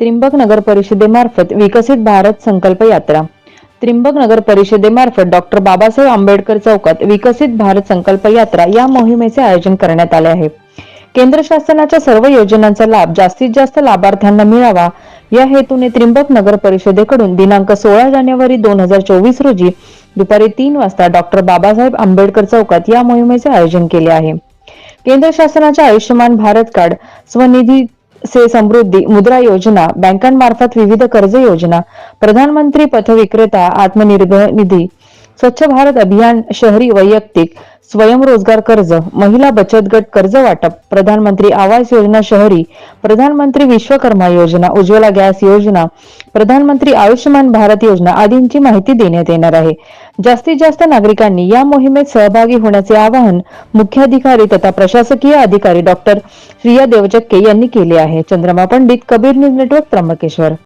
त्रिंबक नगर परिषदेमार्फत विकसित भारत संकल्प यात्रा. त्रिंबक नगर परिषदेमार्फत डॉक्टर बाबासाहेब आंबेडकर चौकात विकसित भारत संकल्प यात्रा या मोहिमेचे आयोजन करण्यात आले आहे. केंद्र शासनाच्या सर्व योजनांचा लाभ जास्तीत जास्त लाभार्थ्यांना मिळावा. या हेतूने त्रिंबक नगर परिषदेकडून दिनांक सोळा जानेवारी दोन हजार चोवीस रोजी दुपारी तीन वाजता डॉक्टर बाबासाहेब आंबेडकर चौकात या मोहिमेचे आयोजन केले आहे. केंद्र शासनाच्या आयुष्यमान भारत कार्ड स्वनिधी से समृद्धी मुद्रा योजना बँकांमार्फत विविध कर्ज योजना प्रधानमंत्री पथविक्रेता आत्मनिर्भर निधी स्वच्छ भारत अभियान शहरी वैयक्तिक स्वयंरोजगार कर्ज महिला बचत गट कर्ज वाटप प्रधानमंत्री आवास योजना शहरी प्रधानमंत्री विश्वकर्मा योजना उज्ज्वला गॅस योजना प्रधानमंत्री आयुष्यमान भारत योजना आदींची माहिती देण्यात येणार आहे. जास्तीत जास्त नागरिकांनी या मोहिमेत सहभागी होण्याचे आवाहन मुख्याधिकारी तथा प्रशासकीय अधिकारी डॉक्टर श्रिया देवचक्के यांनी केले आहे. Chandrama Pandit Kabir news network Trimbakeshwar.